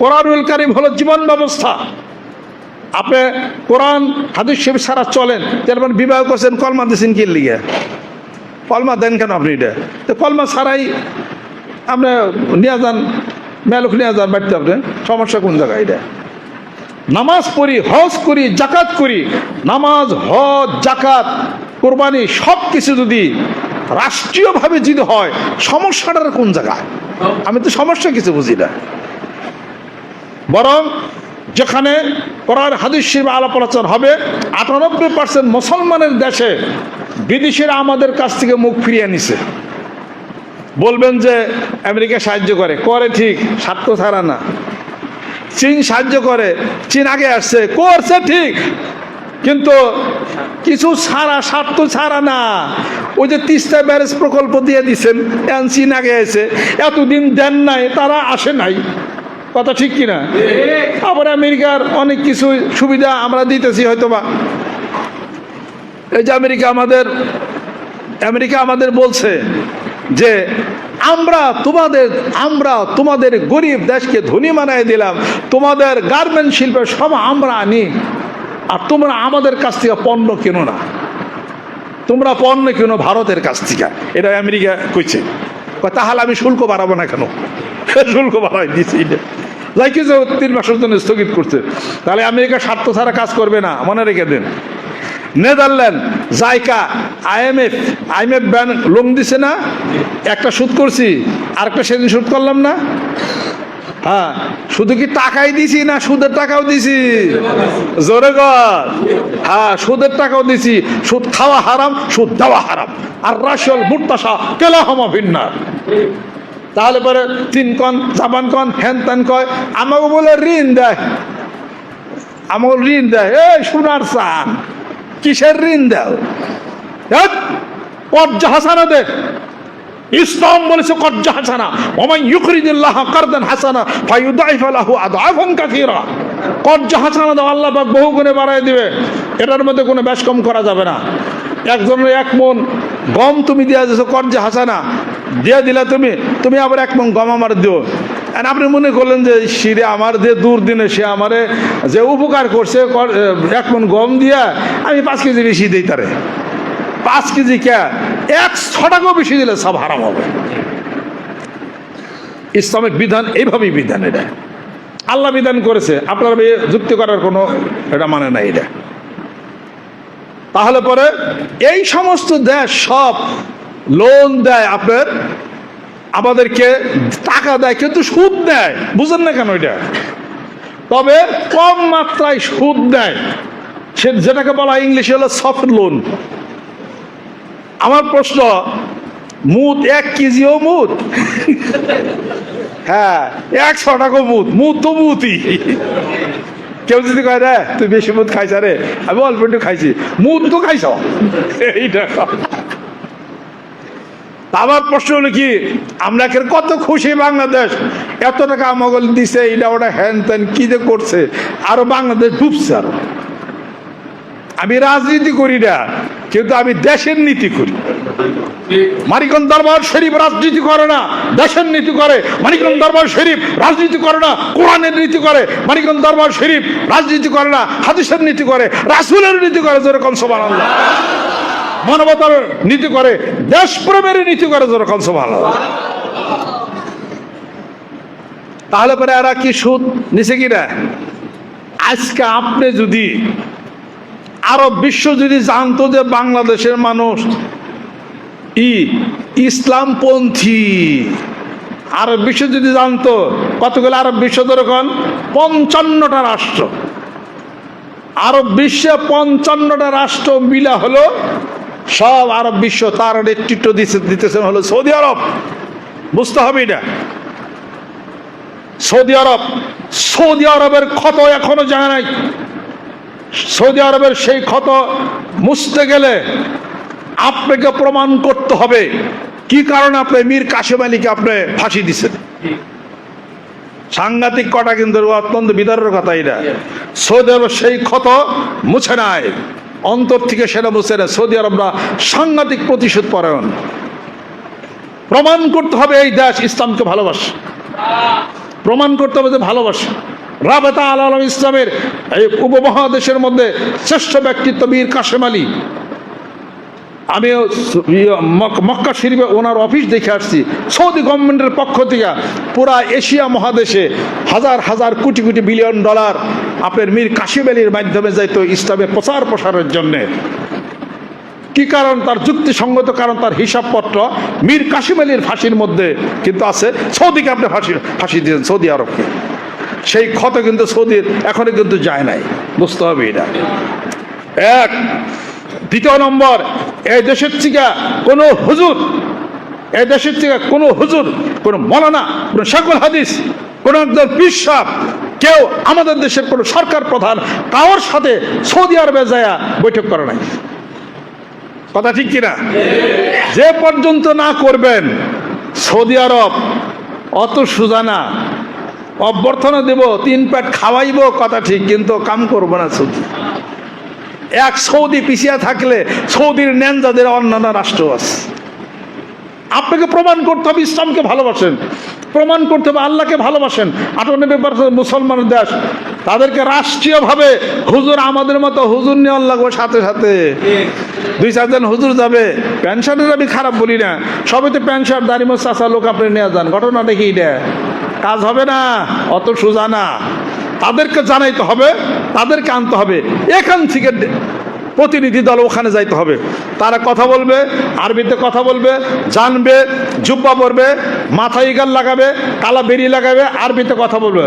কোরআনুল কারিম হলো জীবন ব্যবস্থা। আপনি কোরআন, হাদিস শরীফ ছাড়া চলেন তার মানে বিবাহ করছেন, কলমা দিয়েছেন কি লিগে? কলমা দেন কেন আপনি এটা? তো কলমা ছাড়াই আপনি নিয়ে যান, মেলুক নিয়ে যান বাড়িতে আপনি, সমস্যা কোন জায়গায় এটা? নামাজ পড়ি, হজ করি জাকাত করি, নামাজ, হজ জাকাত কোরবানি সব কিছু যদি রাষ্ট্রীয়ভাবে যদি হয়, সমস্যাটার কোন জায়গায়? আমি তো সমস্যা কিছু বুঝি না। বরং যেখানে কোরআন, হাদিস শিব আলাপ আলোচনা হবে, আটানব্বই পার্সেন্ট মুসলমানের দেশে বিদেশিরা আমাদের কাছ থেকে মুখ ফিরিয়ে নিছে। বলবেন যে আমেরিকা সাহায্য করে। করে ঠিক, স্বার্থ ছাড়া না। চীন সাহায্য করে, চীন আগে আসছে, করছে ঠিক। কিন্তু কিছু ছাড়া, স্বার্থ ছাড়া না। ওই যে তিস্তা ব্যারেজ প্রকল্প দিয়ে দিছেন এখন চীন আগে এসে এতদিন দেন নাই, তারা আসে নাই। কথা ঠিক কিনা? আবার আমেরিকার অনেক কিছু সুবিধা আমরা দিতেছি হয়তোবা। এই যে আমেরিকা আমাদের আমেরিকা আমাদের বলছে যে, আমরা তোমাদের আমরা তোমাদের গরিব দেশকে ধনী বানায় দিলাম। তোমাদের গার্মেন্ট শিল্পের সব আমরা আনি। আর তোমরা আমাদের কাছ থেকে পণ্য কেনো না? তোমরা পণ্য কেনো ভারতের কাছ থেকে? এটা আমেরিকা কইছে। তাহলে আমি শুল্ক বাড়াবো না কেন? শুল্ক বাড়াই দিছি। যাই কিছু তিন মাসের জন্য স্থগিত করছে। তাহলে আমেরিকা স্বার্থ ছাড়া কাজ করবে না, মনে রেখে দেন। Netherland, JICA, IMF IMF bank loan দিছে না? একটা সুদ করছি, আরেকটা সেদিন সুদ করলাম না? হ্যাঁ শুধু কি টাকাই দিছি না সুদের টাকাও দিছি? জোরে হ্যাঁ সুদের টাকাও দিছি, সুদ খাওয়া হারাম, সুদ দেওয়া হারাম। আর রাশিয়াল মুক্তাসা কেলা হমা ভিন্নার তাহলে পরে তিন কন জাপান কন হ্যান ত্যান কয়, আমাকে বলে ঋণ দেয়। আমাকে ঋণ দেয়। এই সোনার চান কিসের ঋণ দাও? কর্জা হাসানা দে। ইসলাম বলেছে কর্জা হাসানা। ওমাই ইউকরিদুল্লাহ কারদান হাসানা ফায়ুদাইফ লাহু আদাফান কাসীরা। কর্জা হাসানা দাও, আল্লাহ পাক বহু গুণে বাড়ায় দিবে। এটার মধ্যে কোনো ব্যাস কম করা যাবে না। একজনের এক মন গম তুমি দিয়া দিয়েছ কর্জা হাসানা। দিয়ে দিলা তুমি তুমি আবার এক মন গম আমার দিও। আপনি মনে করলেন যে শিরে আমার যে দূর দিনে সে আমারে যে উপকার করছে, কর- এক মন গম দিয়া, আমি পাঁচ কেজি বেশি দিই তারে। পাঁচ কেজি কে? এক ছ টাকাও বেশি দিলে সব হারাম হবে। ইসলামিক বিধান এইভাবেই বিধান এটা। আল্লাহ বিধান করেছে, আপনার যুক্তি করার কোনো এটা মানে নাই এটা। তাহলে পরে এই সমস্ত দেশ সব লোন দেয় আপনার, আমাদেরকে টাকা দেয়, কিন্তু সুদ দেয়। বুঝেন না কেন এটা? তবে কম মাত্রায় সুদ দেয়। সে যেটাকে বলা ইংলিশে হলো সফট লোন আমার প্রশ্ন, মুদ এক কেজিও মুদ? হ্যাঁ একশো টাকা মুদ। মুদ তো মুতই কেউ যদি কয়, রে, তুই বেশি মুদ খাইছ, রে, আমি অল্প একটু খাইছি। মুদ তো খাইছ? এইটা। আবার প্রশ্ন হলো কি, আমরা কত খুশি বাংলাদেশ? এত টাকা আমগল দিছে, এটা ওটা হ্যান ত্যান কি যে করছে? আরও বাংলাদেশ ডুবছে আরও। আমি রাজনীতি করি না। কিন্তু আমি দেশের নীতি করি। মানিকন দরবার শরীফ রাজনীতি করে না, দেশের নীতি করে। মানিকন দরবার শরীফ রাজনীতি করে না, কোরআনের নীতি করে। মানিকন দরবার শরীফ রাজনীতি করে না, হাদিসের নীতি করে, রাসুলের নীতি করে যেরকম সবার মানবতার নীতি করে, দেশপ্রেমের নীতি করে যেরকম সবার তাহলে পরে এরা কি সুদ নিছে কিনা? আজকে আপনি যদি আরব বিশ্ব যদি জানতো যে বাংলাদেশের মানুষ, ই, ইসলামপন্থী। আরব বিশ্ব যদি জানতো, কতগুলো আরব বিশ্ব ধরুন পঞ্চান্নটা রাষ্ট্র। আরব বিশ্বে পঞ্চান্নটা রাষ্ট্র মিলা হলো, সব আরব বিশ্ব তার নেতৃত্ব দিতে দিতেছেন হলো সৌদি আরব। বুঝতে হবে এটা। সৌদি আরব, সৌদি আরবের ক্ষত এখনও জানা নাই। সৌদি আরবের সেই ক্ষত মুছতে গেলে আপনাকে প্রমাণ করতে হবে। কি কারণে আপনি মীর কাশেম আলীকে আপনি ফাঁসি দিচ্ছেন সাংঘাতিক কটা কিন্তু অত্যন্ত বিদারের কথা এটা। সৌদি আরব সেই ক্ষত মুছে নাই। অন্তর থেকে সেটা মুছে নেয় সৌদি আরবরা সাংঘাতিক প্রতিশোধ পরায়ণ। প্রমাণ করতে হবে এই দেশ ইসলামকে ভালোবাসে। প্রমাণ করতে হবে যে ভালোবাসে। রাবেতা আল আলম ইসলামের এই উপমহাদেশের মধ্যে শ্রেষ্ঠ ব্যক্তিত্ব বীর কাশেম আলী। আমিও সু- ইয়ে মক্কা শরীফে ওনার অফিস দেখে আসছি। সৌদি গভর্নমেন্টের পক্ষ থেকে পুরা এশিয়া মহাদেশে হাজার হাজার কোটি কোটি বিলিয়ন ডলার আপনার মীর কাশিম আলীর মাধ্যমে যাইতো ইসলামের প্রচার প্রসারের জন্যে। কি কারণ? তার যুক্তিসঙ্গত কারণ, তার হিসাবপত্র মীর কাশিম আলীর ফাঁসির মধ্যে কিন্তু আছে। সৌদিকে আপনি ফাঁসি ফাঁসি দিয়েছেন, সৌদি আরবকে। সেই ক্ষত কিন্তু সৌদির এখনও কিন্তু যায় নাই। বুঝতে হবে এটা। এক, দ্বিতীয় নম্বর, এই দেশের থেকে কোনো হুজুর, এই দেশের থেকে কোনো হুজুর, কোনো মলানা, কোনো সকল হাদিস, কোনো একজন পিসাব কেউ আমাদের দেশের কোনো সরকার প্রধান কারোর সাথে সৌদি আরবে যায় বৈঠক করে নাই। কথা ঠিক কিনা? যে পর্যন্ত না করবেন, সৌদি আরব অত সুজানা অভ্যর্থনা দেব, তিন প্যাট খাওয়াইব, কথা ঠিক, কিন্তু কাম করব না সৌদি। এক সৌদি পিছিয়ে থাকলে সৌদির ন্যাঞ্জাদের অন্যান্য রাষ্ট্র আছে। আপনাকে প্রমাণ করতে হবে, ইসলামকে ভালোবাসেন। প্রমাণ করতে হবে, আল্লাহকে ভালোবাসেন। আটানব্বই পার্সেন্ট মুসলমানের দেশ, তাদেরকে রাষ্ট্রীয়ভাবে হুজুর আমাদের মতো হুজুর নেওয়ার লাগবে সাথে সাথে। দুই চারজন হুজুর যাবে প্যান্ট শার্টের আমি খারাপ বলি না। সবাই তো প্যান্ট শার্ট দাড়ি মোচ চাষা লোক আপনি নিয়ে যান, ঘটনাটা কি এটা? কাজ হবে না অত সোজা না। তাদেরকে জানাইতে হবে তাদেরকে আনতে হবে। এখান থেকে প্রতিনিধি দল ওখানে যাইতে হবে। তারা কথা বলবে, আরবিতে কথা বলবে, জানবে, জুব্বা পরবে মাথায় ইগাল লাগাবে কালা বেরি লাগাবে, আরবিতে কথা বলবে।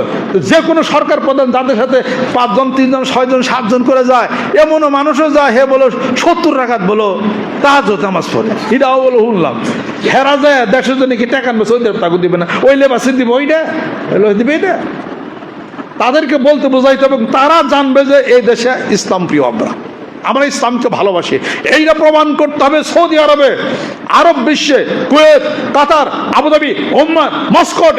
যে কোনো সরকার প্রধান যাদের সাথে পাঁচজন, তিনজন, ছয়জন, সাতজন করে যায়, এমনও মানুষও যায়, হে বলো, সত্তর রাখাত বলো তাহাজ নামাজ পড়ে। এটাও বলো শুনলাম। হেরা যায়, দেশের জন্য কি টাকা আনবে, সৌদি তাকে দিবে না। ওই লেবাসে দিবে, ওইটা? দিবে এটা? তাদেরকে বলতে বোঝাইতে হবে, তারা জানবে যে এই দেশে ইসলাম প্রিয় আমরা। আমরা ইসলামকে ভালোবাসি। এইটা প্রমাণ করতে হবে সৌদি আরবে, আরব বিশ্বে, Kuwait, Qatar, Abu Dhabi, Oman, Muscat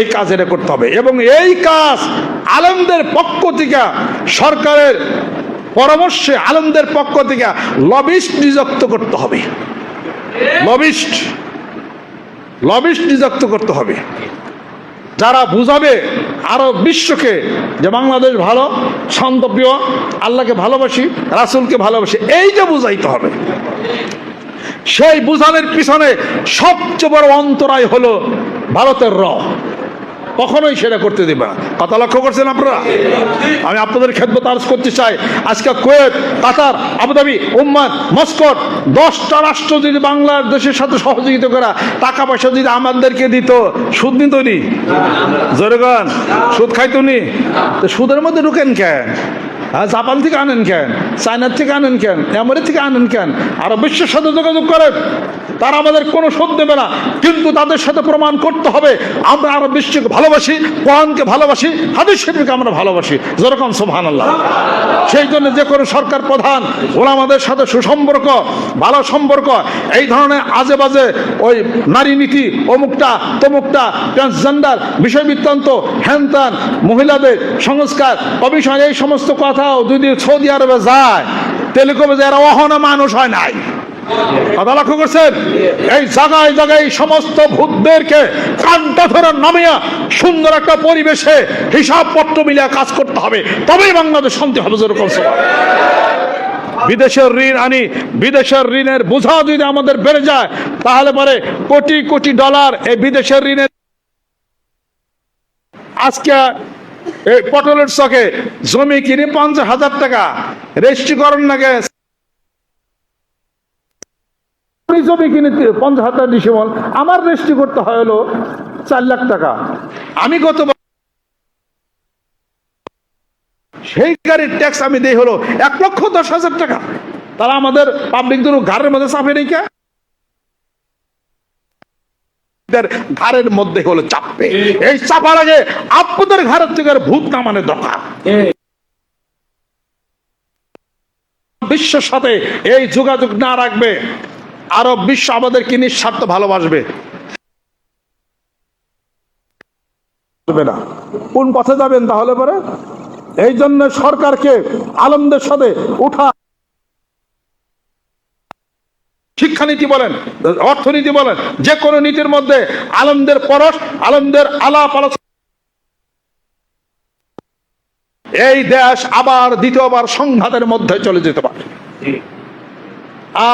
এই কাজ এটা করতে হবে। এবং এই কাজ আলমদের পক্ষ থেকে, সরকারের পরামর্শে আলমদের পক্ষ থেকে লবিস্ট নিযুক্ত করতে হবে। লবিস্ট লবিস্ট নিযুক্ত করতে হবে। যারা বুঝাবে আরও বিশ্বকে যে বাংলাদেশ ভালো শান্তপ্রিয় আল্লাহকে ভালোবাসি, রাসুলকে ভালোবাসি, এই যে বুঝাইতে হবে। সেই বুঝানোর পিছনে সবচেয়ে বড় অন্তরায় হলো ভারতের র। কখনোই সেটা করতে দেবে না। কথা লক্ষ্য করছেন আপনারা? আমি আপনাদের খেদমত তার করতে চাই। আজকে কুয়েত, কাতার, আবুধাবি উম্মান মস্কট, দশটা রাষ্ট্র যদি বাংলাদেশের সাথে সহযোগিতা করা টাকা পয়সা যদি আমাদেরকে দিত, সুদ নিত নি? জোরেগান সুদ খাইতনি তো সুদের মধ্যে ঢুকেন কেন? জাপান থেকে আনেন কেন? চায়নার থেকে আনেন কেন? আমেরিকা থেকে আনেন কেন? আরও বিশ্বের সাথে যোগাযোগ করেন। তারা আমাদের কোনো শোধ দেবে না। কিন্তু তাদের সাথে প্রমাণ করতে হবে। আমরা আরও বিশ্বকে ভালোবাসি, কোরআনকে ভালোবাসি, হাদিস শরীফকে আমরা ভালোবাসি। যেরকম সোহান আল্লাহ সেই জন্য যে কোনো সরকার প্রধান, ওলামাদের সাথে সুসম্পর্ক, ভালো সম্পর্ক, এই ধরনের আজে বাজে ওই নারী নীতি, অমুকটা, তমুকটা ট্রান্সজেন্ডার বিষয় বৃত্তান্ত হ্যানত্যান মহিলাদের সংস্কার কমিশন এই সমস্ত কথাও যদি সৌদি আরবে যায় তেলেকবে যে এরা অহনা মানুষ হয় নাই? কথা লক্ষ্য করছেন? এই জায়গায় জায়গায় সমস্ত ভূতদেরকে কানটা ধরে নামিয়া সুন্দর একটা পরিবেশে মিলিয়ে কাজ করতে হবে। তবেই বাংলাদেশ শান্তি হবে, যেরকম বিদেশের ঋণ আনি, বিদেশের ঋণের বোঝা যদি আমাদের বেড়ে যায়, তাহলে পরে কোটি কোটি ডলার এই বিদেশের ঋণের আজকে এই পটলের চকে জমি কিনে পঞ্চাশ হাজার টাকা। রেজিস্ট্রিকরণ লাগে জমি কিনে পঞ্চাশ হাজার ডিসেম্বর আমার রেজিস্ট্রি করতে হয় হলো চার লাখ টাকা। আমি গত সেই গাড়ির ট্যাক্স আমি দেই হলো এক লক্ষ দশ হাজার টাকা। তারা আমাদের পাবলিক জন্য ঘরের মধ্যে চাপে নেই কে এদের ঘাড়ের মধ্যে হলো চাপবে এই চাপার আগে আপনাদের ঘরের থেকে আর ভূত নামানো দরকার। বিশ্বের সাথে এই যোগাযোগ না রাখবে আরব বিশ্ব আমাদেরকে নিঃস্বার্থ ভালোবাসবে। না। কোন পথে যাবেন তাহলে পরে? এই জন্য সরকারকে আলমদের সাথে উঠা শিক্ষানীতি বলেন, অর্থনীতি বলেন যে কোনো নীতির মধ্যে আলমদের পরশ, আলমদের আলাপ আলোচনা। এই দেশ আবার দ্বিতীয়বার সংঘাতের মধ্যে চলে যেতে পারে।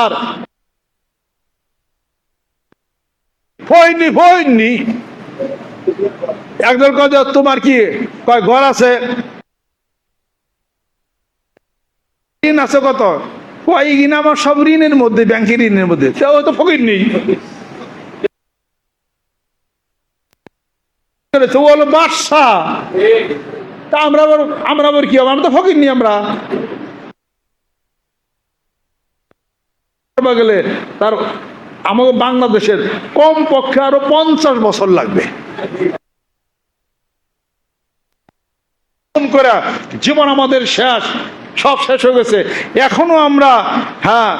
আর ফয়নি ফয়নি একজন কয় তোমার কি, কয় ঘর আছে? আছে কত? সব ঋণের মধ্যে, ব্যাংকের ঋণের মধ্যে। সেও তো ফকির নেই। গেলে তার, আমাকে বাংলাদেশের কম পক্ষে আরও পঞ্চাশ বছর লাগবে। জীবন আমাদের শেষ। সব শেষ হয়ে গেছে। এখনও আমরা হ্যাঁ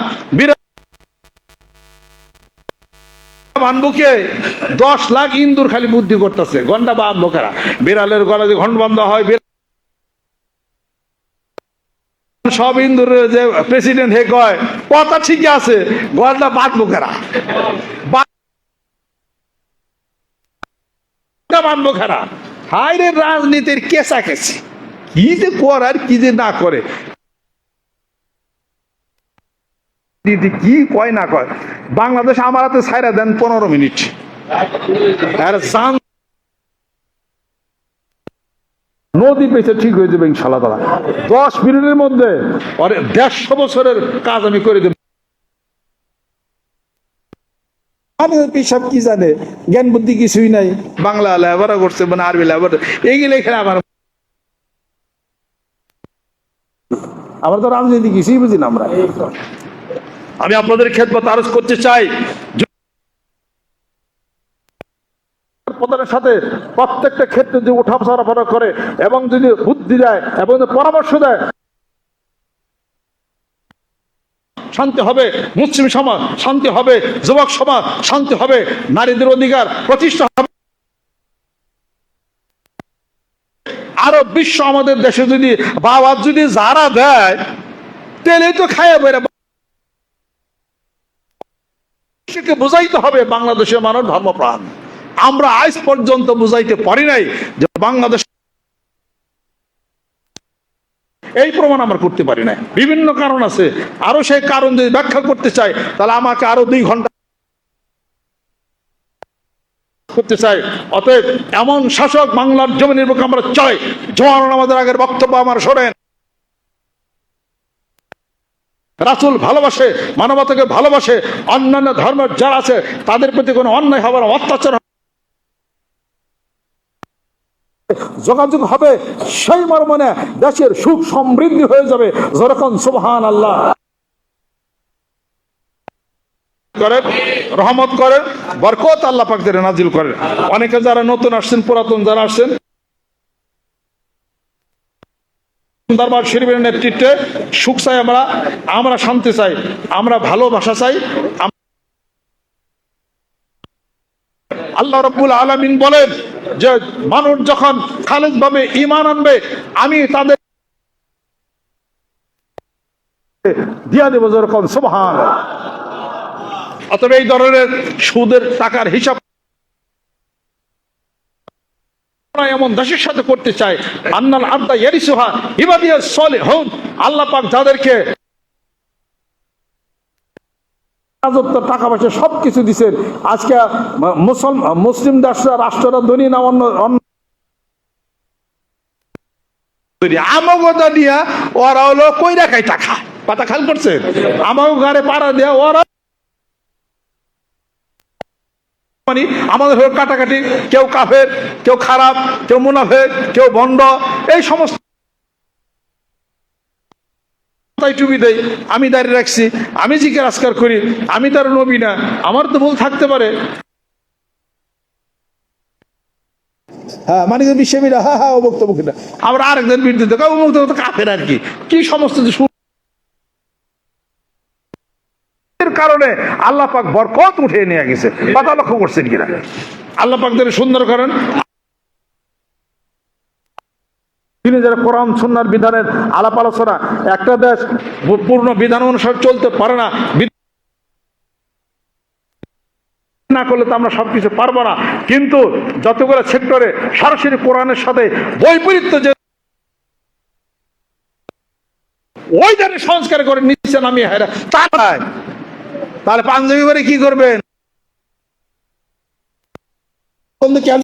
দশ লাখ ইন্দুর খালি বুদ্ধি করতেছে। ঘণ্টা বাঁধবো কারা? বিড়ালের গলা যে ঘন্ট বন্ধ হয় সব ইন্দুর যে প্রেসিডেন্ট হে কয়, কথা ঠিকই আছে, গলটা বাঁধবো কারা? বাঁধবো কারা? হাই রে রাজনীতির কেসা কেসি কি যে করার, কি যে না করে রাজনীতি কি কয় না কয়? বাংলাদেশ আমার হাতে ছাইরা দেন পনেরো মিনিট। আর জান নদী পেছে ঠিক হয়ে যাবে ইনশাল্লাহ তারা দশ মিনিটের মধ্যে দেড়শো বছরের কাজ আমি করে দেব। আমাদের কি জানে? জ্ঞান বুদ্ধি কিছুই নাই। বাংলা লেবার করছে মানে আরবি লেবার এইগুলো এখানে আমার আমরা তো রাজনীতি কিছুই বুঝি না আমরা। আমি আপনাদের খেদমত আরজ করতে চাই। প্রধানের সাথে প্রত্যেকটা ক্ষেত্রে যে উঠা চলাফেরা করে এবং যদি বুদ্ধি দেয় এবং যদি পরামর্শ দেয়, শান্তি হবে, মুসলিম সমাজ শান্তি হবে, যুবক সমাজ শান্তি হবে, নারীদের অধিকার প্রতিষ্ঠা হবে। আরও বিশ্ব আমাদের দেশে যদি বাবা যদি যারা দেয় তেলে তো খায় বেড়ে মানুষকে বুঝাইতে হবে বাংলাদেশের মানুষ ধর্মপ্রাণ আমরা আজ পর্যন্ত বুঝাইতে পারি নাই যে বাংলাদেশ এই প্রমাণ আমরা করতে পারি নাই। বিভিন্ন কারণ আছে। আরও সেই কারণ যদি ব্যাখ্যা করতে চাই, তাহলে আমাকে আরও দুই ঘণ্টা করতে চাই। অতএব এমন শাসক বাংলার জমিনের বুকে আমরা চাই জোয়ান আমাদের আগের বক্তব্য আমার শোনেন। রাসুল ভালোবাসে, মানবতাকে ভালোবাসে, অন্যান্য ধর্মের যারা আছে, তাদের প্রতি কোনো অন্যায় হবে না। অত্যাচার যোগাযোগ হবে, সেই মর্মনে দেশের সুখ সমৃদ্ধি হয়ে যাবে। যেরকম সুবহান আল্লাহ করেন, রহমত করেন, বরকত আল্লাহ পাকদের নাজিল করেন। অনেকে যারা নতুন আসছেন, পুরাতন যারা আসছেন দরবার শরীফের নেতৃত্বে সুখ চাই আমরা আমরা শান্তি চাই, আমরা ভালোবাসা চাই আল্লাহ রব্বুল আলমিন বলেন যে মানুষ যখন খালেদ ভাবে ইমান আনবে, আমি তাদের দিয়া দেবো যেরকম সুবহান অতএব এই ধরনের সুদের টাকার হিসাব আমরা এমন দেশের সাথে করতে আন্নাল আব্দা ইয়ারিসুহা ইবাদিয়া সলিহুন। আল্লাহ পাক যাদেরকে টাকা পয়সা দিচ্ছেন আজকে মুসলমান মুসলিম দেশরা, রাষ্ট্ররা ধনী না অন্য অন্য আমগতা দিয়া ওরা হলো কই রাখাই টাকা পাতা খাল করছে আমাকে গাড়ে পাড়া দেয়া ওরা মানে আমাদের হলো কাটাকাটি। কেউ কাফের কেউ খারাপ কেউ মুনাফের কেউ বন্ড এই সমস্ত টুপি দেই। আমি দাঁড়িয়ে রাখছি আমি জিকে আজকার করি আমি তার নবী না আমার তো ভুল থাকতে পারে। হ্যাঁ মানে বিশ্ববিদ্যালয় হ্যাঁ হ্যাঁ অমুক তমুক না। আবার আরেকজন বিরুদ্ধে অমুক তো কাফের আর কি। কি সমস্ত যে সু- এর কারণে আল্লাহ পাক বরকত উঠিয়ে নিয়ে গেছে। কথা লক্ষ্য করছেন কিনা? আল্লাহ পাক সুন্দর করেন। তিনি যারা কোরআন, সুন্নার বিধানের আলাপ আলোচনা, একটা দেশ পূর্ণ বিধান অনুসারে চলতে পারে না না করলে তো আমরা সবকিছু পারব না। কিন্তু যতগুলো সেক্টরে সরাসরি কোরআনের সাথে বৈপরীত্য যে ওই জানে সংস্কার করে নিচ্ছেন আমি হেরা তা নয় তাহলে পাঞ্জাবি পরে কি করবেন?